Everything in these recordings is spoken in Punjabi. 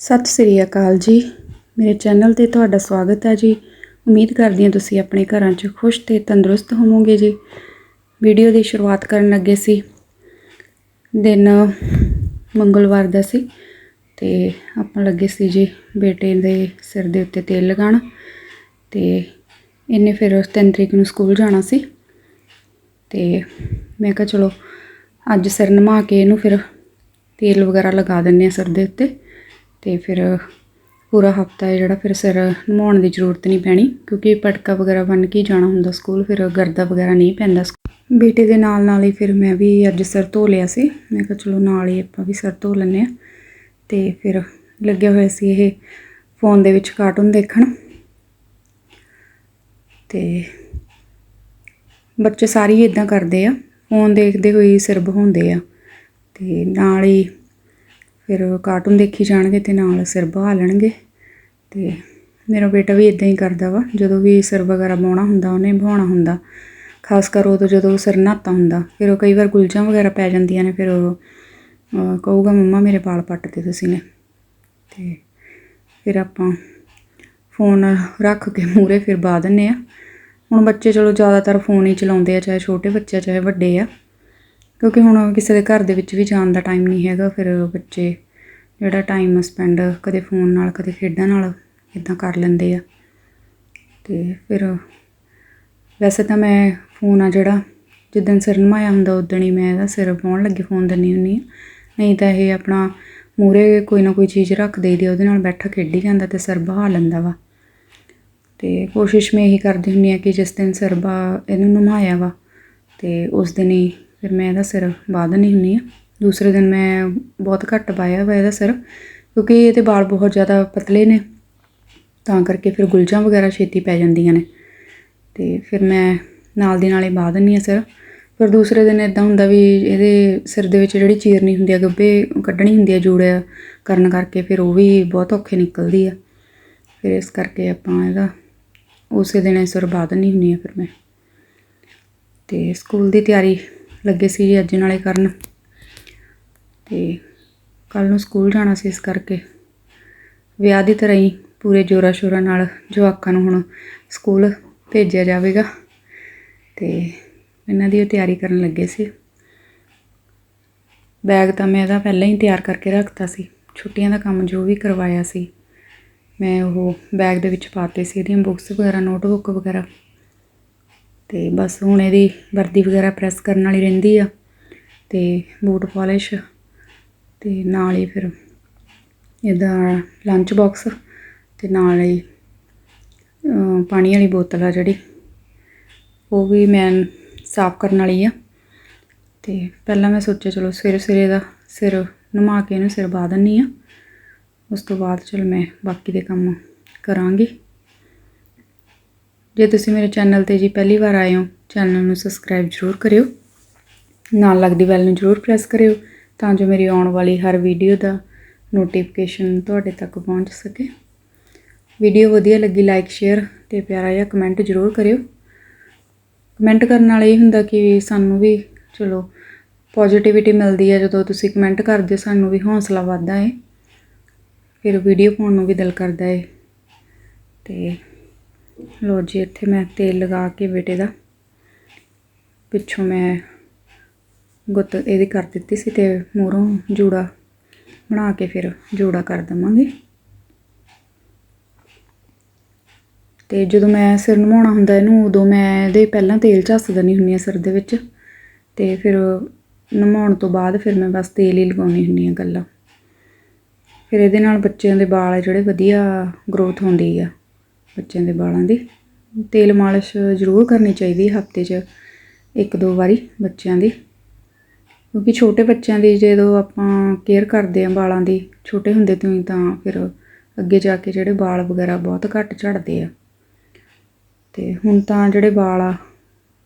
ਸਤਿ ਸ੍ਰੀ ਅਕਾਲ ਜੀ। ਮੇਰੇ ਚੈਨਲ ਤੇ ਤੁਹਾਡਾ ਸਵਾਗਤ ਹੈ ਜੀ। ਉਮੀਦ ਕਰਦੀ ਹਾਂ ਤੁਸੀਂ ਆਪਣੇ ਘਰਾਂ 'ਚ ਖੁਸ਼ ਤੇ ਤੰਦਰੁਸਤ ਹੋਵੋਗੇ ਜੀ। ਵੀਡੀਓ ਦੀ ਸ਼ੁਰੂਆਤ ਕਰਨ ਲੱਗੇ ਸੀ। ਦਿਨ ਮੰਗਲਵਾਰ ਦਾ ਸੀ ਤੇ ਆਪਾਂ ਲੱਗੇ ਸੀ ਜੀ ਬੇਟੇ ਦੇ ਸਿਰ ਦੇ ਉੱਤੇ ਤੇਲ ਲਗਾਉਣ ਤੇ ਇਹਨੇ ਫਿਰ 3 ਤਰੀਕ ਨੂੰ ਸਕੂਲ ਜਾਣਾ ਸੀ ਤੇ ਮੈਂ ਕਿਹਾ ਚਲੋ ਅੱਜ ਸਿਰ ਨਵਾ ਕੇ ਇਹਨੂੰ ਫਿਰ ਤੇਲ ਵਗੈਰਾ ਲਗਾ ਦਿੰਨੇ ਆ ਸਿਰ ਦੇ ਉੱਤੇ। ਤੇ ਫਿਰ ਪੂਰਾ ਹਫਤਾ ਹੈ ਜਿਹੜਾ ਫਿਰ ਸਿਰ ਨਹਾਉਣ ਦੀ ਜ਼ਰੂਰਤ ਨਹੀਂ ਪੈਣੀ, ਕਿਉਂਕਿ ਪਟਕਾ ਵਗੈਰਾ ਬੰਨ ਕੇ ਹੀ ਜਾਣਾ ਹੁੰਦਾ ਸਕੂਲ, ਫਿਰ ਗਰਦਾ ਵਗੈਰਾ ਨਹੀਂ ਪੈਂਦਾ ਬੇਟੇ ਦੇ ਨਾਲ ਨਾਲ ਹੀ ਫਿਰ ਮੈਂ ਵੀ ਅੱਜ ਸਿਰ ਧੋ ਲਿਆ ਸੀ। ਮੈਂ ਕਿਹਾ ਚਲੋ ਨਾਲ ਹੀ ਆਪਾਂ ਵੀ ਸਿਰ ਧੋ ਲੈਂਦੇ ਆ ਤੇ ਫਿਰ ਲੱਗਿਆ ਹੋਇਆ ਸੀ ਇਹ ਫੋਨ ਦੇ ਵਿੱਚ ਕਾਰਟੂਨ ਦੇਖਣ। ਤੇ ਬੱਚੇ ਸਾਰੇ ਹੀ ਇਦਾਂ ਕਰਦੇ ਆ, ਫੋਨ ਦੇਖਦੇ ਹੋਏ ਸਿਰ ਬਹਾਉਂਦੇ ਆ। ਤੇ ਨਾਲ ਹੀ ਫਿਰ ਕਾਰਟੂਨ ਦੇਖੀ ਜਾਣਗੇ ਤੇ ਨਾਲ ਸਿਰ ਬਹਾ ਲੈਣਗੇ। ਤੇ ਮੇਰਾ ਬੇਟਾ ਵੀ ਇਦਾਂ ਹੀ ਕਰਦਾ ਵਾ। ਜਦੋਂ ਵੀ ਸਿਰ ਵਗੈਰਾ ਬਹਾਉਣਾ ਹੁੰਦਾ ਉਹਨੇ ਬਹਾਉਣਾ ਹੁੰਦਾ। ਖਾਸ ਕਰ ਉਦੋਂ ਜਦੋਂ ਸਿਰ ਨਹਾਤਾ ਹੁੰਦਾ ਫਿਰ ਉਹ ਕਈ ਵਾਰ ਗੁਲਜਾਂ ਵਗੈਰਾ ਪੈ ਜਾਂਦੀਆਂ ਨੇ ਫਿਰ ਉਹ ਕਹੂਗਾ ਮੰਮਾ ਮੇਰੇ ਵਾਲ ਪੱਟਦੇ ਤੁਸੀਂ ਨੇ। ਤੇ ਫਿਰ ਆਪਾਂ ਫੋਨ ਰੱਖ ਕੇ ਮੂਰੇ ਫਿਰ ਬਾ ਦਿੰਨੇ ਆ। ਹੁਣ ਬੱਚੇ ਚਲੋ ਜ਼ਿਆਦਾਤਰ ਫੋਨ ਹੀ ਚਲਾਉਂਦੇ ਆ ਚਾਹੇ ਛੋਟੇ ਬੱਚੇ ਆ, ਚਾਹੇ ਵੱਡੇ ਆ। ਕਿਉਂਕਿ ਹੁਣ ਕਿਸੇ ਦੇ ਘਰ ਦੇ ਵਿੱਚ ਵੀ ਜਾਣ ਦਾ ਟਾਈਮ ਨਹੀਂ ਹੈਗਾ ਫਿਰ ਬੱਚੇ ਜਿਹੜਾ ਟਾਈਮ ਸਪੈਂਡ ਕਦੇ ਫੋਨ ਨਾਲ ਕਦੇ ਖੇਡਾਂ ਨਾਲ ਇਦਾਂ ਕਰ ਲੈਂਦੇ ਆ। ਤੇ ਫਿਰ ਵੈਸੇ ਤਾਂ ਮੈਂ ਫੋਨ ਆ ਜਿਹੜਾ ਜਿੱਦਣ ਸਿਰ ਨਵਾਇਆ ਹੁੰਦਾ ਉਦਣ ਹੀ ਮੈਂ ਇਹਦਾ ਸਿਰ ਪਾਉਣ ਲੱਗੇ ਫੋਨ ਦਿੰਨੀ ਹੁੰਨੀ ਆ। ਨਹੀਂ ਤਾਂ ਇਹ ਆਪਣਾ ਮੂਰੇ ਕੋਈ ਨਾ ਕੋਈ ਚੀਜ਼ ਰੱਖ ਦੇਈਦੀ ਆ, ਉਹਦੇ ਨਾਲ ਬੈਠਾ ਖੇਡੀ ਜਾਂਦਾ ਤੇ ਸਿਰ ਬਹਾ ਲੈਂਦਾ ਵਾ। ਤੇ ਕੋਸ਼ਿਸ਼ ਮੈਂ ਇਹੀ ਕਰਦੀ ਹੁੰਨੀ ਆ ਕਿ ਜਿਸ ਦਿਨ ਸਿਰ ਬਾ ਇਹਨੂੰ ਨਵਾਇਆ ਵਾ ਤੇ ਉਸ ਦਿਨ ਹੀ ਫਿਰ ਮੈਂ ਇਹਦਾ ਸਿਰ ਬਾਹ ਦਿੰਦੀ ਹੁੰਦੀ ਹਾਂ ਦੂਸਰੇ ਦਿਨ ਮੈਂ ਬਹੁਤ ਘੱਟ ਪਾਇਆ ਵਾ ਇਹਦਾ ਸਿਰ, ਕਿਉਂਕਿ ਇਹਦੇ ਵਾਲ ਬਹੁਤ ਜ਼ਿਆਦਾ ਪਤਲੇ ਨੇ, ਤਾਂ ਕਰਕੇ ਫਿਰ ਗੁਲਜਾਂ ਵਗੈਰਾ ਛੇਤੀ ਪੈ ਜਾਂਦੀਆਂ ਨੇ। ਤੇ ਫਿਰ ਮੈਂ ਨਾਲ ਦੀ ਨਾਲ ਹੀ ਬਾਹ ਦਿੰਦੀ ਹਾਂ ਸਿਰ। ਫਿਰ ਦੂਸਰੇ ਦਿਨ ਇਦਾਂ ਹੁੰਦਾ ਵੀ ਇਹਦੇ ਸਿਰ ਦੇ ਵਿੱਚ ਜਿਹੜੀ ਚੀਰਨੀ ਹੁੰਦੀ ਆ ਗੱਭੇ ਕੱਢਣੀ ਹੁੰਦੀ ਆ ਜੂੜਿਆ ਕਰਨ ਕਰਕੇ ਫਿਰ ਉਹ ਵੀ ਬਹੁਤ ਔਖੇ ਨਿਕਲਦੀ ਆ। ਫਿਰ ਇਸ ਕਰਕੇ ਆਪਾਂ ਇਹਦਾ ਉਸੇ ਦਿਨ ਇਹ ਸਿਰ ਬਾਹ ਦਿੰਨੀ ਹੁੰਨੀ ਆ ਫਿਰ ਮੈਂ। ਤੇ ਸਕੂਲ ਦੀ ਤਿਆਰੀ ਲੱਗੇ ਸੀ ਜੀ ਅੱਜ ਨਾਲੇ ਕਰਨ। ਤੇ ਕੱਲ ਨੂੰ ਸਕੂਲ ਜਾਣਾ ਸੀ ਇਸ ਕਰਕੇ। ਵਿਆਹ ਦੀ ਤਰ੍ਹਾਂ ਹੀ ਪੂਰੇ ਜੋਰਾ ਸ਼ੋਰਾ ਨਾਲ ਜਵਾਕਾਂ ਨੂੰ ਹੁਣ ਸਕੂਲ ਭੇਜਿਆ ਜਾਵੇਗਾ। ਤੇ ਇਹਨਾਂ ਦੀ ਉਹ ਤਿਆਰੀ ਕਰਨ ਲੱਗੇ ਸੀ। ਬੈਗ ਤਾਂ ਮੈਂ ਇਹਦਾ ਪਹਿਲਾਂ ਹੀ ਤਿਆਰ ਕਰਕੇ ਰੱਖਤਾ ਸੀ। ਛੁੱਟੀਆਂ ਦਾ ਕੰਮ ਜੋ ਵੀ ਕਰਵਾਇਆ ਸੀ, ਮੈਂ ਉਹ ਬੈਗ ਦੇ ਵਿੱਚ ਪਾਤੇ ਸੀ। ਇਹਦੀਆਂ ਬੁੱਕਸ ਵਗੈਰਾ, ਨੋਟਬੁੱਕ ਵਗੈਰਾ। ਤੇ ਬਸ ਹੁਣ ਇਹਦੀ ਵਰਦੀ ਵਗੈਰਾ ਪ੍ਰੈਸ ਕਰਨ ਵਾਲੀ ਰਹਿੰਦੀ ਆ ਤੇ ਬੂਟ ਪਾਲਿਸ਼ ਤੇ ਨਾਲ ਹੀ ਫਿਰ ਇਹਦਾ ਲੰਚ ਬਾਕਸ ਤੇ ਨਾਲ ਹੀ ਪਾਣੀ ਵਾਲੀ ਬੋਤਲ ਆ ਜਿਹੜੀ, ਉਹ ਵੀ ਮੈਂ ਸਾਫ਼ ਕਰਨ ਵਾਲੀ ਆ। ਤੇ ਪਹਿਲਾਂ ਮੈਂ ਸੋਚਿਆ ਚਲੋ ਸਵੇਰੇ ਸਵੇਰੇ ਦਾ ਸਿਰ ਨਮਾ ਕੇ ਇਹਨੂੰ ਸਿਰ ਬਾਹ ਦਿੰਨੀ ਆ। ਉਸ ਤੋਂ ਬਾਅਦ ਚਲ ਮੈਂ ਬਾਕੀ ਦੇ ਕੰਮ ਕਰਾਂਗੀ। ਜੇ ਤੁਸੀਂ ਮੇਰੇ ਚੈਨਲ ਤੇ ਜੀ ਪਹਿਲੀ ਵਾਰ ਆਏ ਹੋ ਚੈਨਲ ਨੂੰ ਸਬਸਕ੍ਰਾਈਬ ਜ਼ਰੂਰ ਕਰਿਓ। ਨਾਲ ਲੱਗਦੀ ਬੈਲ ਨੂੰ ਜ਼ਰੂਰ ਪ੍ਰੈਸ ਕਰਿਓ ਤਾਂ ਜੋ ਮੇਰੀ ਆਉਣ ਵਾਲੀ ਹਰ ਵੀਡੀਓ ਦਾ ਨੋਟੀਫਿਕੇਸ਼ਨ ਤੁਹਾਡੇ ਤੱਕ ਪਹੁੰਚ ਸਕੇ। ਵੀਡੀਓ ਵਧੀਆ ਲੱਗੀ ਲਾਈਕ ਸ਼ੇਅਰ ਤੇ ਪਿਆਰਾ ਜਿਹਾ ਕਮੈਂਟ ਜ਼ਰੂਰ ਕਰਿਓ। ਕਮੈਂਟ ਕਰਨ ਨਾਲ ਇਹ ਹੁੰਦਾ ਕਿ ਸਾਨੂੰ ਵੀ ਚਲੋ ਪੋਜ਼ਿਟਿਵਿਟੀ ਮਿਲਦੀ ਹੈ ਜਦੋਂ ਤੁਸੀਂ ਕਮੈਂਟ ਕਰਦੇ ਹੋ, ਸਾਨੂੰ ਵੀ ਹੌਸਲਾ ਵੱਧਦਾ ਹੈ। ਫਿਰ ਵੀਡੀਓ ਪਾਉਣ ਨੂੰ ਵੀ ਦਿਲ ਕਰਦਾ ਹੈ। ਤੇ ਲੋ ਜੀ, ਇੱਥੇ ਮੈਂ ਤੇਲ ਲਗਾ ਕੇ ਬੇਟੇ ਦਾ। ਪਿੱਛੋਂ ਮੈਂ ਗੁੱਤ ਇਹਦੀ ਕਰ ਦਿੱਤੀ ਸੀ ਤੇ ਮੂਹਰੋਂ ਜੂੜਾ ਬਣਾ ਕੇ ਫਿਰ ਜੋੜਾ ਕਰ ਦਵਾਂਗੇ। ਤੇ ਜਦੋਂ ਮੈਂ ਸਿਰ ਨਵਾਉਣਾ ਹੁੰਦਾ ਇਹਨੂੰ, ਉਦੋਂ ਮੈਂ ਇਹਦੇ ਪਹਿਲਾਂ ਤੇਲ ਝੱਸ ਦਿੰਦੀ ਹੁੰਦੀ ਆ ਸਿਰ ਦੇ ਵਿੱਚ। ਤੇ ਫਿਰ ਨਵਾਉਣ ਤੋਂ ਬਾਅਦ ਫਿਰ ਮੈਂ ਬਸ ਤੇਲ ਹੀ ਲਗਾਉਣੀ ਹੁੰਦੀ ਆ ਗੱਲਾਂ ਫਿਰ ਇਹਦੇ ਨਾਲ ਬੱਚਿਆਂ ਦੇ ਵਾਲ ਆ ਜਿਹੜੇ ਵਧੀਆ ਗਰੋਥ ਹੁੰਦੀ ਆ। ਬੱਚਿਆਂ ਦੇ ਵਾਲਾਂ ਦੀ। ਤੇਲ ਮਾਲਿਸ਼ ਜ਼ਰੂਰ ਕਰਨੀ ਚਾਹੀਦੀ ਹੈ ਹਫ਼ਤੇ 'ਚ ਇੱਕ ਦੋ ਵਾਰੀ ਬੱਚਿਆਂ ਦੀ। ਕਿਉਂਕਿ ਛੋਟੇ ਬੱਚਿਆਂ ਦੀ ਜਦੋਂ ਆਪਾਂ ਕੇਅਰ ਕਰਦੇ ਆ ਵਾਲਾਂ ਦੀ, ਛੋਟੇ ਹੁੰਦੇ ਤੋਂ ਹੀ ਤਾਂ ਫਿਰ ਅੱਗੇ ਜਾ ਕੇ ਜਿਹੜੇ ਵਾਲ ਵਗੈਰਾ ਬਹੁਤ ਘੱਟ ਝੜਦੇ ਆ। ਤੇ ਹੁਣ ਤਾਂ ਜਿਹੜੇ ਵਾਲ ਆ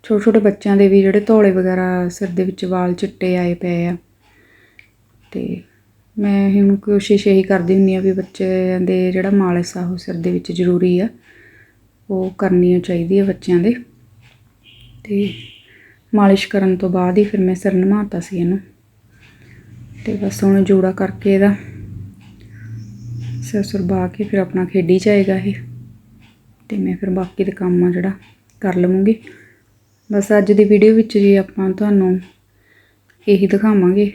ਛੋਟੇ ਛੋਟੇ ਬੱਚਿਆਂ ਦੇ ਵੀ ਜਿਹੜੇ ਧੌਲੇ ਵਗੈਰਾ ਸਿਰ ਦੇ ਵਿੱਚ ਵਾਲ ਚਿੱਟੇ ਆਏ ਪਏ ਆ। ਤੇ ਮੈਂ ਹੁਣ ਕੋਸ਼ਿਸ਼ ਇਹੀ ਕਰਦੀ ਹੁੰਦੀ ਆ ਵੀ ਬੱਚਿਆਂ ਦੇ ਜਿਹੜਾ ਮਾਲਿਸ਼ ਆ ਉਹ ਸਿਰ ਦੇ ਵਿੱਚ ਜ਼ਰੂਰੀ ਆ, ਉਹ ਕਰਨੀ ਚਾਹੀਦੀ ਆ ਬੱਚਿਆਂ ਦੇ। ਤੇ ਮਾਲਿਸ਼ ਕਰਨ ਤੋਂ ਬਾਅਦ ਹੀ ਫਿਰ ਮੈਂ ਸਿਰ ਨਵਾਤਾ ਸੀ ਇਹਨੂੰ। ਤੇ ਬਸ ਹੁਣ ਜੋੜਾ ਕਰਕੇ ਇਹਦਾ ਸਿਰ ਸੁਰ ਬਾ ਕੇ ਫਿਰ ਆਪਣਾ ਖੇਡੀ ਜਾਏਗਾ ਇਹ। ਤੇ ਮੈਂ ਫਿਰ ਬਾਕੀ ਦਾ ਕੰਮ ਆ ਜਿਹੜਾ ਕਰ ਲਵਾਂਗੀ। ਬਸ ਅੱਜ ਦੀ ਵੀਡੀਓ ਵਿੱਚ ਜੀ ਆਪਾਂ ਤੁਹਾਨੂੰ ਇਹੀ ਦਿਖਾਵਾਂਗੇ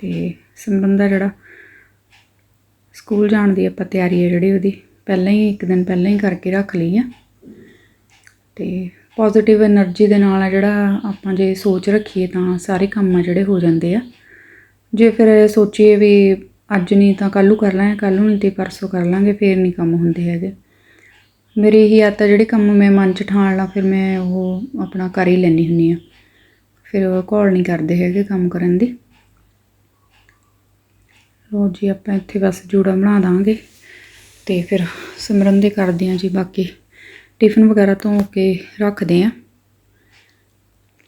ਤੇ ਸਿਮਰਨ ਜਿਹੜਾ। ਸਕੂਲ ਜਾਣ ਦੀ ਆਪਾਂ ਤਿਆਰੀ ਹੈ ਜਿਹੜੀ ਉਹਦੀ। ਪਹਿਲਾਂ ਹੀ, ਇੱਕ ਦਿਨ ਪਹਿਲਾਂ ਹੀ ਕਰਕੇ ਰੱਖ ਲਈ ਆ। ਤੇ ਪੋਜ਼ਿਟਿਵ એનર્ਜੀ ਦੇ ਨਾਲ ਆ ਜਿਹੜਾ ਆਪਾਂ ਜੇ ਸੋਚ ਰੱਖੀਏ ਤਾਂ ਸਾਰੇ ਕੰਮ ਆ ਜਿਹੜੇ ਹੋ ਜਾਂਦੇ ਆ। ਜੇ ਫਿਰ ਸੋਚੀਏ ਵੀ ਅੱਜ ਨਹੀਂ ਤਾਂ ਕੱਲੂ ਕਰ ਲਾਂਗੇ ਨੂੰ ਨਹੀਂ ਤੇ ਪਰਸੋਂ ਕਰ ਲਾਂਗੇ, ਫੇਰ ਨਹੀਂ ਕੰਮ ਹੁੰਦੇ ਹੈਗੇ। ਮੇਰੀ ਇਹੀ ਆਦਤ ਜਿਹੜੇ ਕੰਮ ਮੈਂ ਮਨ ਚ ਠਾਣ ਲਾ, ਫਿਰ ਮੈਂ ਉਹ ਆਪਣਾ ਕਰ ਹੀ ਲੈਣੀ ਹੁੰਨੀ ਆ। ਫਿਰ ਘੋਲ ਨਹੀਂ ਕਰਦੇ ਹੈਗੇ ਕੰਮ ਕਰਨ ਦੀ। ਲੋ ਜੀ, ਆਪਾਂ ਇੱਥੇ ਬਸ ਜੂੜਾ ਬਣਾ ਦਾਂਗੇ ਤੇ ਫਿਰ ਸਿਮਰਨ ਦੇ ਕਰਦੇ ਹਾਂ ਜੀ, ਬਾਕੀ ਟਿਫਨ ਵਗੈਰਾ ਧੋ ਕੇ ਰੱਖਦੇ ਆ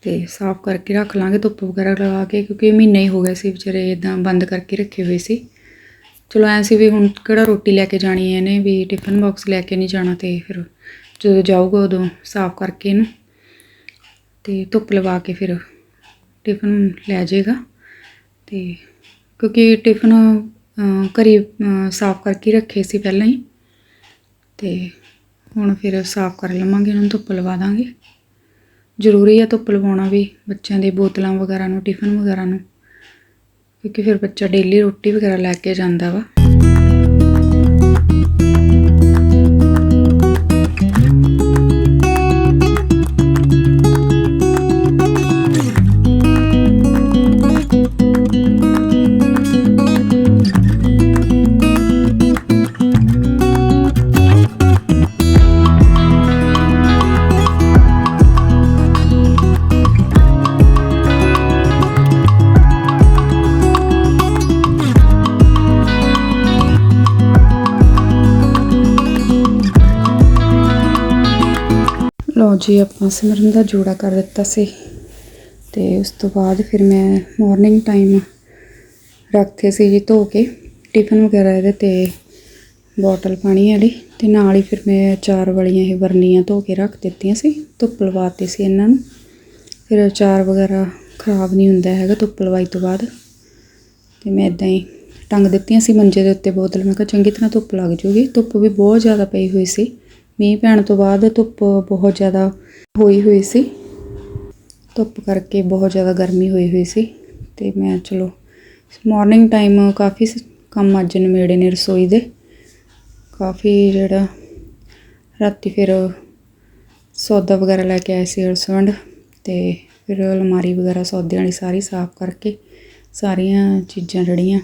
ਤੇ ਸਾਫ਼ ਕਰਕੇ ਰੱਖ ਲਾਂਗੇ, ਧੁੱਪ ਵਗੈਰਾ ਲਗਾ ਕੇ, ਕਿਉਂਕਿ ਮਹੀਨਾ ਹੀ ਹੋ ਗਿਆ ਸੀ ਵਿਚਾਰੇ ਇਦਾਂ ਬੰਦ ਕਰਕੇ ਰੱਖੇ ਹੋਏ ਸੀ। ਚਲੋ, ਐਂ ਸੀ ਵੀ ਹੁਣ ਕਿਹੜਾ ਰੋਟੀ ਲੈ ਕੇ ਜਾਣੀ ਹੈ ਇਹਨੇ, ਵੀ ਟਿਫਨ ਬਾਕਸ ਲੈ ਕੇ ਨਹੀਂ ਜਾਣਾ ਤੇ ਫਿਰ ਜਦੋਂ ਜਾਊਗਾ ਉਦੋਂ ਸਾਫ਼ ਕਰਕੇ ਇਹਨੂੰ ਤੇ ਧੁੱਪ ਲਵਾ ਕੇ ਫਿਰ ਟਿਫਨ ਲੈ ਜਾਏਗਾ ਤੇ ਕਿਉਂਕਿ ਟਿਫਨ ਅਹ, ਘਰੇ ਸਾਫ਼ ਕਰਕੇ ਰੱਖੇ ਸੀ ਪਹਿਲਾਂ ਹੀ। ਅਤੇ ਹੁਣ ਫਿਰ ਸਾਫ਼ ਕਰ ਲਵਾਂਗੇ ਉਹਨਾਂ ਨੂੰ ਧੁੱਪ ਲਵਾ ਦਾਂਗੇ। ਜ਼ਰੂਰੀ ਆ ਧੁੱਪ ਲਵਾਉਣਾ ਵੀ ਬੱਚਿਆਂ ਦੇ ਬੋਤਲਾਂ ਵਗੈਰਾ ਨੂੰ ਟਿਫਨ ਵਗੈਰਾ ਨੂੰ। ਕਿਉਂਕਿ ਫਿਰ ਬੱਚਾ ਡੇਲੀ ਰੋਟੀ ਵਗੈਰਾ ਲੈ ਕੇ ਜਾਂਦਾ ਵਾ। ਲਓ ਜੀ, ਆਪਾਂ ਸਿਮਰਨ ਦਾ ਜੋੜਾ ਕਰ ਦਿੱਤਾ ਸੀ। ਤੇ ਉਸ ਤੋਂ ਬਾਅਦ ਫਿਰ ਮੈਂ ਮਾਰਨਿੰਗ ਟਾਈਮ ਰੱਖਤੇ ਸੀ ਜੀ ਧੋ ਕੇ ਟਿਫਨ ਵਗੈਰਾ ਇਹਦੇ ਤੇ ਬੋਟਲ ਪਾਣੀ ਵਾਲੀ। ਤੇ ਨਾਲ ਹੀ ਫਿਰ ਮੈਂ ਚਾਰ ਵਾਲੀਆਂ ਇਹ ਵਰਨੀਆਂ ਧੋ ਕੇ ਰੱਖ ਦਿੱਤੀਆਂ ਸੀ, ਧੁੱਪ ਲਵਾਤੀ ਸੀ ਇਹਨਾਂ ਨੂੰ। ਫਿਰ ਅਚਾਰ ਵਗੈਰਾ ਖਰਾਬ ਨਹੀਂ ਹੁੰਦਾ ਹੈਗਾ ਧੁੱਪ ਲਵਾਈ ਤੋਂ ਬਾਅਦ। ਤੇ ਮੈਂ ਇਦਾਂ ਹੀ ਟੰਗ ਦਿੱਤੀਆਂ ਸੀ ਮੰਜੇ ਦੇ ਉੱਤੇ ਬੋਤਲ। ਮੈਂ ਕਿਹਾ ਚੰਗੀ ਤਰ੍ਹਾਂ ਧੁੱਪ ਲੱਗ ਜੂਗੀ। ਧੁੱਪ ਵੀ ਬਹੁਤ ਜ਼ਿਆਦਾ ਪਈ ਹੋਈ ਸੀ। ਮੀਂਹ ਪੈਣ ਤੋਂ ਬਾਅਦ ਧੁੱਪ ਬਹੁਤ ਜ਼ਿਆਦਾ ਹੋਈ ਹੋਈ ਸੀ। ਧੁੱਪ ਕਰਕੇ ਬਹੁਤ ਜ਼ਿਆਦਾ ਗਰਮੀ ਹੋਈ ਹੋਈ ਸੀ ਤੇ ਮੈਂ ਚਲੋ ਮਾਰਨਿੰਗ ਟਾਈਮ ਕਾਫੀ ਸ- ਕੰਮ ਅੱਜ ਨਿਬੇੜੇ ਨੇ ਰਸੋਈ ਦੇ। ਕਾਫੀ ਜਿਹੜਾ ਰਾਤੀ ਫਿਰ ਸੌਦਾ ਵਗੈਰਾ ਲੈ ਕੇ ਆਏ ਸੀ ਹਸਬੈਂਡ ਤੇ ਫਿਰ ਅਲਮਾਰੀ ਵਗੈਰਾ ਸੌਦੇ ਵਾਲੀ ਸਾਰੀ ਸਾਫ਼ ਕਰਕੇ ਸਾਰੀਆਂ ਚੀਜ਼ਾਂ ਜਿਹੜੀਆਂ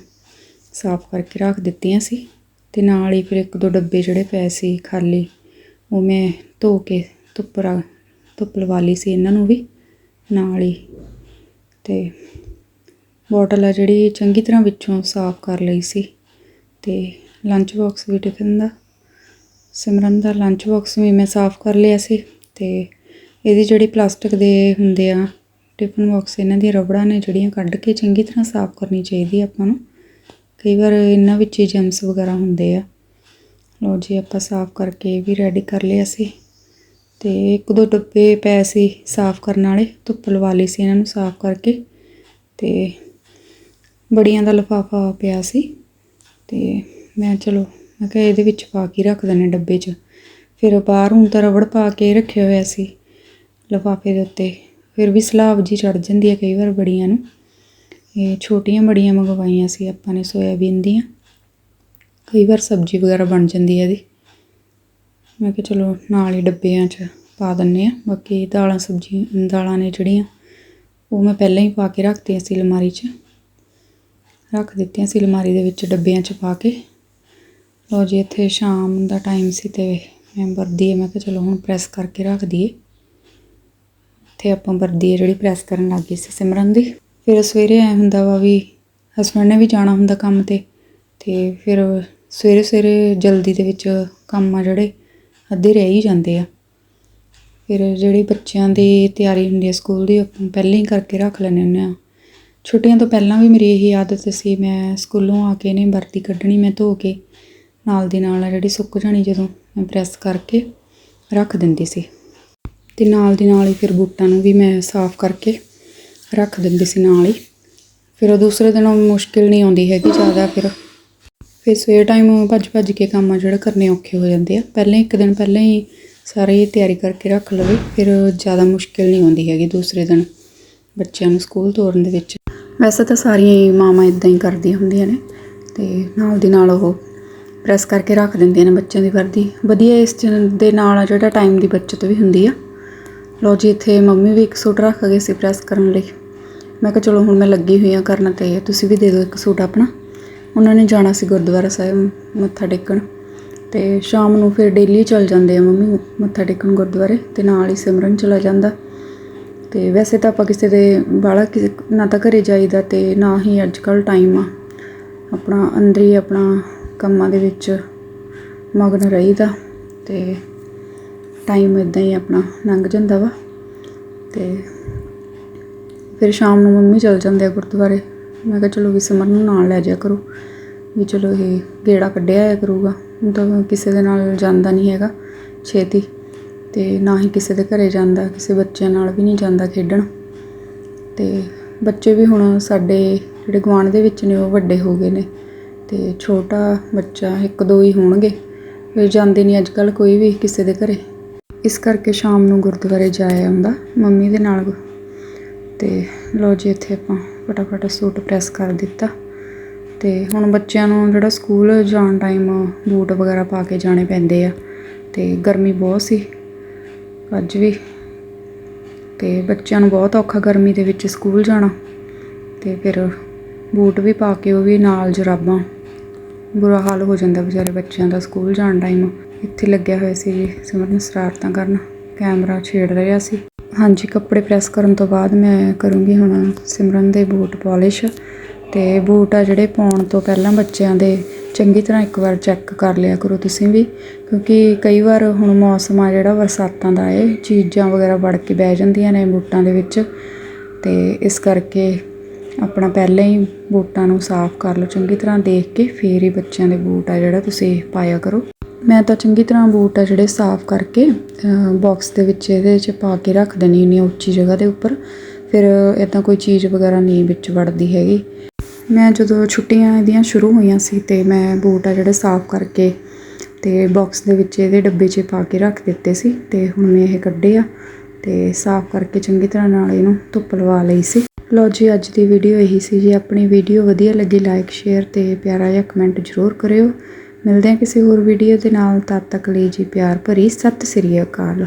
ਸਾਫ਼ ਕਰਕੇ ਰੱਖ ਦਿੱਤੀਆਂ ਸੀ ਤੇ ਨਾਲ ਹੀ ਫਿਰ ਇੱਕ ਦੋ ਡੱਬੇ ਜਿਹੜੇ ਪਏ ਸੀ ਖਾਲੀ ਉਹ ਮੈਂ ਧੋ ਕੇ ਧੁੱਪ ਰਾ ਧੁੱਪ ਲਵਾ ਲਈ ਸੀ ਇਹਨਾਂ ਨੂੰ ਵੀ, ਨਾਲ ਹੀ। ਅਤੇ ਬੋਟਲ ਆ ਜਿਹੜੀ ਚੰਗੀ ਤਰ੍ਹਾਂ ਵਿੱਚੋਂ ਸਾਫ਼ ਕਰ ਲਈ ਸੀ। ਤੇ ਲੰਚ ਬਾਕਸ ਵੀ ਟਿਫਨ ਦਾ, ਸਿਮਰਨ ਦਾ ਲੰਚ ਬਾਕਸ ਵੀ ਮੈਂ ਸਾਫ਼ ਕਰ ਲਿਆ ਸੀ। ਤੇ ਇਹਦੀ ਜਿਹੜੀ ਪਲਾਸਟਿਕ ਦੇ ਹੁੰਦੇ ਆ ਟਿਫਨ ਬਾਕਸ ਇਹਨਾਂ ਦੀਆਂ ਰਬੜਾਂ ਨੇ ਜਿਹੜੀਆਂ ਕੱਢ ਕੇ ਚੰਗੀ ਤਰ੍ਹਾਂ ਸਾਫ਼ ਕਰਨੀ ਚਾਹੀਦੀ ਆਪਾਂ ਨੂੰ। ਕਈ ਵਾਰ ਇਹਨਾਂ ਵਿੱਚ ਹੀ ਜੈਮਸ ਵਗੈਰਾ ਹੁੰਦੇ ਆ। ਲਓ ਜੀ, ਆਪਾਂ ਸਾਫ਼ ਕਰਕੇ ਵੀ ਰੈਡੀ ਕਰ ਲਿਆ ਸੀ। ਤੇ ਇੱਕ ਦੋ ਡੱਬੇ ਪਏ ਸੀ ਸਾਫ਼ ਕਰਨ ਵਾਲੇ, ਧੁੱਪ ਲਵਾ ਲਈ ਸੀ ਇਹਨਾਂ ਨੂੰ ਸਾਫ਼ ਕਰਕੇ। ਤੇ ਬੜੀਆਂ ਦਾ ਲਿਫਾਫਾ ਪਿਆ ਸੀ। ਤੇ ਮੈਂ ਚਲੋ, ਮੈਂ ਕਿਹਾ ਇਹਦੇ ਵਿੱਚ ਪਾ ਕੇ ਰੱਖ ਦਿੰਦੇ ਡੱਬੇ 'ਚ। ਫਿਰ ਬਾਹਰ ਹੁਣ ਤਾਂ ਰਬੜ ਪਾ ਕੇ ਰੱਖਿਆ ਹੋਇਆ ਸੀ ਲਿਫਾਫੇ ਦੇ ਉੱਤੇ। ਫਿਰ ਵੀ ਸਲਾਬ ਜੀ ਚੜ ਜਾਂਦੀ ਹੈ ਕਈ ਵਾਰ ਬੜੀਆਂ ਨੂੰ। ਇਹ ਛੋਟੀਆਂ ਬੜੀਆਂ ਮੰਗਵਾਈਆਂ ਸੀ ਆਪਾਂ ਨੇ, ਸੋਇਆਬੀਨ ਦੀਆਂ। ਕਈ ਵਾਰ ਸਬਜ਼ੀ ਵਗੈਰਾ ਬਣ ਜਾਂਦੀ ਹੈ ਇਹਦੀ। ਮੈਂ ਕਿਹਾ ਚਲੋ ਨਾਲ ਹੀ ਡੱਬਿਆਂ 'ਚ ਪਾ ਦਿੰਨੇ ਆ ਬਾਕੀ ਦਾਲਾਂ ਸਬਜ਼ੀ, ਦਾਲਾਂ ਨੇ ਜਿਹੜੀਆਂ, ਉਹ ਮੈਂ ਪਹਿਲਾਂ ਹੀ ਪਾ ਕੇ ਰੱਖਤੀਆਂ ਸੀ ਅਲਮਾਰੀ 'ਚ। ਰੱਖ ਦਿੱਤੀਆਂ ਸੀ ਅਲਮਾਰੀ ਦੇ ਵਿੱਚ ਡੱਬਿਆਂ 'ਚ ਪਾ ਕੇ। ਲਓ ਜੀ, ਇੱਥੇ ਸ਼ਾਮ ਦਾ ਟਾਈਮ ਸੀ ਤੇ ਮੈਂ ਵਰਦੀ ਹੈ ਮੈਂ ਕਿਹਾ ਚਲੋ ਹੁਣ ਪ੍ਰੈਸ ਕਰਕੇ ਰੱਖ ਦਈਏ। ਇੱਥੇ ਆਪਾਂ ਵਰਦੀ ਹੈ ਜਿਹੜੀ ਪ੍ਰੈਸ ਕਰਨ ਲੱਗ ਗਈ ਸੀ ਸਿਮਰਨ ਦੀ। ਫਿਰ ਸਵੇਰੇ ਐ ਹੁੰਦਾ ਵਾ ਵੀ ਹਸਬੰਡ ਨੇ ਵੀ ਜਾਣਾ ਹੁੰਦਾ ਕੰਮ ਤੇ ਤੇ ਫਿਰ ਸਵੇਰੇ ਸਵੇਰੇ ਜਲਦੀ ਦੇ ਵਿੱਚ ਕੰਮ ਆ ਜਿਹੜੇ, ਅੱਧੇ ਰਹਿ ਹੀ ਜਾਂਦੇ ਆ। ਫਿਰ ਜਿਹੜੀ ਬੱਚਿਆਂ ਦੀ ਤਿਆਰੀ ਹੁੰਦੀ ਹੈ ਸਕੂਲ ਦੀ, ਆਪਾਂ ਪਹਿਲਾਂ ਹੀ ਕਰਕੇ ਰੱਖ ਲੈਂਦੇ ਹੁੰਦੇ ਆ। ਛੁੱਟੀਆਂ ਤੋਂ ਪਹਿਲਾਂ ਵੀ ਮੇਰੀ ਇਹੀ ਆਦਤ ਸੀ, ਮੈਂ ਸਕੂਲੋਂ ਆ ਕੇ ਨੇ ਵਰਦੀ ਕੱਢਣੀ, ਮੈਂ ਧੋ ਕੇ ਨਾਲ ਦੀ ਨਾਲ ਆ ਜਿਹੜੀ ਸੁੱਕ ਜਾਣੀ ਜਦੋਂ ਮੈਂ ਪ੍ਰੈਸ ਕਰਕੇ ਰੱਖ ਦਿੰਦੀ ਸੀ। ਤੇ ਨਾਲ ਦੀ ਨਾਲ ਹੀ ਫਿਰ ਬੂਟਾਂ ਨੂੰ ਵੀ ਮੈਂ ਸਾਫ਼ ਕਰਕੇ ਰੱਖ ਦਿੰਦੀ ਸੀ ਨਾਲ ਹੀ। ਫਿਰ ਉਹ ਦੂਸਰੇ ਦਿਨ ਉਹ ਮੁਸ਼ਕਿਲ ਨਹੀਂ ਆਉਂਦੀ ਹੈਗੀ ਜ਼ਿਆਦਾ, ਫਿਰ ਫਿਰ ਸਵੇਰ ਟਾਈਮ ਭੱਜ ਭੱਜ ਕੇ ਕੰਮ ਆ ਜਿਹੜਾ ਕਰਨੇ ਔਖੇ ਹੋ ਜਾਂਦੇ ਆ। ਪਹਿਲਾਂ ਇੱਕ ਦਿਨ ਪਹਿਲਾਂ ਹੀ ਸਾਰੀ ਤਿਆਰੀ ਕਰਕੇ ਰੱਖ ਲਵੇ, ਫਿਰ ਜ਼ਿਆਦਾ ਮੁਸ਼ਕਿਲ ਨਹੀਂ ਆਉਂਦੀ ਹੈਗੀ ਦੂਸਰੇ ਦਿਨ ਬੱਚਿਆਂ ਨੂੰ ਸਕੂਲ ਤੋਰਨ ਦੇ ਵਿੱਚ। ਵੈਸੇ ਤਾਂ ਸਾਰੀਆਂ ਹੀ ਮਾਵਾਂ ਇਦਾਂ ਹੀ ਕਰਦੀਆਂ ਹੁੰਦੀਆਂ ਨੇ ਤੇ ਨਾਲ ਦੀ ਨਾਲ ਉਹ ਪ੍ਰੈਸ ਕਰਕੇ ਰੱਖ ਦਿੰਦੀਆਂ ਨੇ ਬੱਚਿਆਂ ਦੀ ਵਰਦੀ। ਵਧੀਆ ਇਸ ਦੇ ਨਾਲ ਜਿਹੜਾ ਟਾਈਮ ਦੀ ਬਚਤ ਵੀ ਹੁੰਦੀ ਆ। ਲੋ ਜੀ, ਇੱਥੇ ਮੰਮੀ ਵੀ ਇੱਕ ਸੂਟ ਰੱਖ ਗਏ ਸੀ ਪ੍ਰੈਸ ਕਰਨ ਲਈ। ਮੈਂ ਕਿਹਾ ਚਲੋ ਹੁਣ ਮੈਂ ਲੱਗੀ ਹੋਈ ਆ ਕਰਨ ਤੇ, ਤੁਸੀਂ ਵੀ ਦੇ ਦਿਓ ਇੱਕ ਸੂਟ ਆਪਣਾ। ਉਹਨਾਂ ਨੇ ਜਾਣਾ ਸੀ ਗੁਰਦੁਆਰਾ ਸਾਹਿਬ ਮੱਥਾ ਟੇਕਣ। ਤੇ ਸ਼ਾਮ ਨੂੰ ਫਿਰ ਡੇਲੀ ਚਲ ਜਾਂਦੇ ਆ ਮੰਮੀ ਮੱਥਾ ਟੇਕਣ ਗੁਰਦੁਆਰੇ ਤੇ ਨਾਲ ਹੀ ਸਿਮਰਨ ਚਲਾ ਜਾਂਦਾ। ਤੇ ਵੈਸੇ ਤਾਂ ਆਪਾਂ ਕਿਸੇ ਦੇ ਬਾਹਲਾ ਕਿਸੇ ਨਾ ਤਾਂ ਘਰੇ ਜਾਈਦਾ ਤੇ ਨਾ ਹੀ ਅੱਜ ਕੱਲ ਟਾਈਮ ਆ। ਆਪਣਾ ਅੰਦਰ ਹੀ ਆਪਣਾ ਕੰਮਾਂ ਦੇ ਵਿੱਚ ਮਗਨ ਰਹੀਦਾ ਤੇ ਟਾਈਮ ਇਦਾਂ ਹੀ ਆਪਣਾ ਲੰਘ ਜਾਂਦਾ ਵਾ। ਤੇ ਫਿਰ ਸ਼ਾਮ ਨੂੰ ਮੰਮੀ ਚਲ ਜਾਂਦੇ ਆ ਗੁਰਦੁਆਰੇ। ਮੈਂ ਕਿਹਾ ਚਲੋ ਵੀ ਸਿਮਰਨ ਨੂੰ ਨਾਲ ਲੈ ਜਾਇਆ ਕਰੋ। ਵੀ ਚਲੋ ਇਹ ਗੇੜਾ ਕੱਢਿਆ ਆਇਆ ਕਰੂਗਾ। ਹੁਣ ਤਾਂ ਕਿਸੇ ਦੇ ਨਾਲ ਜਾਂਦਾ ਨਹੀਂ ਹੈਗਾ ਛੇਤੀ। ਤੇ ਨਾ ਹੀ ਕਿਸੇ ਦੇ ਘਰੇ ਜਾਂਦਾ, ਕਿਸੇ ਬੱਚਿਆਂ ਨਾਲ ਵੀ ਨਹੀਂ ਜਾਂਦਾ ਖੇਡਣ। ਤੇ ਬੱਚੇ ਵੀ ਹੁਣ ਸਾਡੇ ਜਿਹੜੇ ਗੁਆਂਢ ਦੇ ਵਿੱਚ ਨੇ, ਉਹ ਵੱਡੇ ਹੋ ਗਏ ਨੇ। ਤੇ ਛੋਟਾ ਬੱਚਾ ਇੱਕ ਦੋ ਹੀ ਹੋਣਗੇ। ਫਿਰ ਜਾਂਦੇ ਨਹੀਂ ਅੱਜ ਕੱਲ ਕੋਈ ਵੀ ਕਿਸੇ ਦੇ ਘਰੇ। ਇਸ ਕਰਕੇ ਸ਼ਾਮ ਨੂੰ ਗੁਰਦੁਆਰੇ ਜਾਇਆ ਹੁੰਦਾ ਮੰਮੀ ਦੇ ਨਾਲ। ਤੇ ਲੋ ਜੀ ਇੱਥੇ ਆਪਾਂ ਫਟਾਫਟ ਸੂਟ ਪ੍ਰੈਸ ਕਰ ਦਿੱਤਾ। ਤੇ ਹੁਣ ਬੱਚਿਆਂ ਨੂੰ ਜਿਹੜਾ ਸਕੂਲ ਜਾਣ ਟਾਈਮ ਬੂਟ ਵਗੈਰਾ ਪਾ ਕੇ ਜਾਣੇ ਪੈਂਦੇ ਆ। ਤੇ ਗਰਮੀ ਬਹੁਤ ਸੀ। ਅੱਜ ਵੀ। ਤੇ ਬੱਚਿਆਂ ਨੂੰ ਬਹੁਤ ਔਖਾ ਗਰਮੀ ਦੇ ਵਿੱਚ ਸਕੂਲ ਜਾਣਾ। ਤੇ ਫਿਰ ਬੂਟ ਵੀ ਪਾ ਕੇ ਉਹ ਵੀ ਨਾਲ ਜਰਾਬਾਂ। ਬੁਰਾ ਹਾਲ ਹੋ ਜਾਂਦਾ ਵਿਚਾਰੇ ਬੱਚਿਆਂ ਦਾ ਸਕੂਲ ਜਾਣ ਟਾਈਮ ਇੱਥੇ ਲੱਗਿਆ ਹੋਇਆ ਸੀ ਜੀ, ਸਿਮਰਨ ਸ਼ਰਾਰਤਾਂ ਕਰਨ। ਕੈਮਰਾ ਛੇੜ ਰਿਹਾ ਸੀ। ਹਾਂਜੀ, ਕੱਪੜੇ ਪ੍ਰੈਸ ਕਰਨ ਤੋਂ ਬਾਅਦ ਮੈਂ ਕਰੂੰਗੀ ਹੁਣ ਸਿਮਰਨ ਦੇ ਬੂਟ ਪਾਲਿਸ਼ ਤੇ ਬੂਟ ਆ ਜਿਹੜੇ ਪਾਉਣ ਤੋਂ ਪਹਿਲਾਂ ਬੱਚਿਆਂ ਦੇ ਚੰਗੀ ਤਰ੍ਹਾਂ ਇੱਕ ਵਾਰ ਚੈੱਕ ਕਰ ਲਿਆ ਕਰੋ ਤੁਸੀਂ ਵੀ, ਕਿਉਂਕਿ ਕਈ ਵਾਰ ਹੁਣ ਮੌਸਮ ਆ ਜਿਹੜਾ ਬਰਸਾਤਾਂ ਦਾ ਏ ਚੀਜ਼ਾਂ ਵਗੈਰਾ ਵੜ ਕੇ ਬਹਿ ਜਾਂਦੀਆਂ ਨੇ ਬੂਟਾਂ ਦੇ ਵਿੱਚ ਤੇ ਇਸ ਕਰਕੇ ਆਪਣਾ ਪਹਿਲਾਂ ਹੀ ਬੂਟਾਂ ਨੂੰ ਸਾਫ਼ ਕਰ ਲਓ। ਚੰਗੀ ਤਰ੍ਹਾਂ ਦੇਖ ਕੇ ਫੇਰ ਹੀ ਬੱਚਿਆਂ ਦੇ ਬੂਟ ਆ ਜਿਹੜਾ ਤੁਸੀਂ ਪਾਇਆ ਕਰੋ। ਮੈਂ ਤਾਂ ਚੰਗੀ ਤਰ੍ਹਾਂ ਬੂਟ ਆ ਜਿਹੜੇ ਸਾਫ਼ ਕਰਕੇ ਬੋਕਸ ਦੇ ਵਿੱਚ ਇਹਦੇ 'ਚ ਪਾ ਕੇ ਰੱਖ ਦਿੰਦੀ ਹੁੰਦੀ ਹਾਂ ਉੱਚੀ ਜਗ੍ਹਾ ਦੇ ਉੱਪਰ। ਫਿਰ ਇੱਦਾਂ ਕੋਈ ਚੀਜ਼ ਵਗੈਰਾ ਨਹੀਂ ਵਿੱਚ ਵੜਦੀ ਹੈਗੀ। ਮੈਂ ਜਦੋਂ ਛੁੱਟੀਆਂ ਇਹਦੀਆਂ ਸ਼ੁਰੂ ਹੋਈਆਂ ਸੀ ਤੇ ਮੈਂ ਬੂਟ ਆ ਜਿਹੜੇ ਸਾਫ਼ ਕਰਕੇ ਤੇ ਬਾਕਸ ਦੇ ਵਿੱਚ ਇਹਦੇ ਡੱਬੇ 'ਚ ਪਾ ਕੇ ਰੱਖ ਦਿੱਤੇ ਸੀ ਤੇ ਹੁਣ ਮੈਂ ਇਹ ਕੱਢੇ ਆ ਤੇ ਸਾਫ਼ ਕਰਕੇ ਚੰਗੀ ਤਰ੍ਹਾਂ ਨਾਲ ਇਹਨੂੰ ਧੁੱਪ ਲਵਾ ਲਈ ਸੀ। ਲੋ ਜੀ, ਅੱਜ ਦੀ ਵੀਡੀਓ ਇਹੀ ਸੀ ਜੇ। ਆਪਣੀ ਵੀਡੀਓ ਵਧੀਆ ਲੱਗੀ ਲਾਈਕ ਸ਼ੇਅਰ ਤੇ ਪਿਆਰਾ ਜਿਹਾ ਕਮੈਂਟ ਜ਼ਰੂਰ ਕਰਿਓ। ਮਿਲਦੇ ਹਾਂ ਕਿਸੇ ਹੋਰ ਵੀਡੀਓ ਦੇ ਨਾਲ, ਤਦ ਤੱਕ ਲਈ ਜੀ ਪਿਆਰ ਭਰੀ, ਸਤਿ ਸ੍ਰੀ ਅਕਾਲ।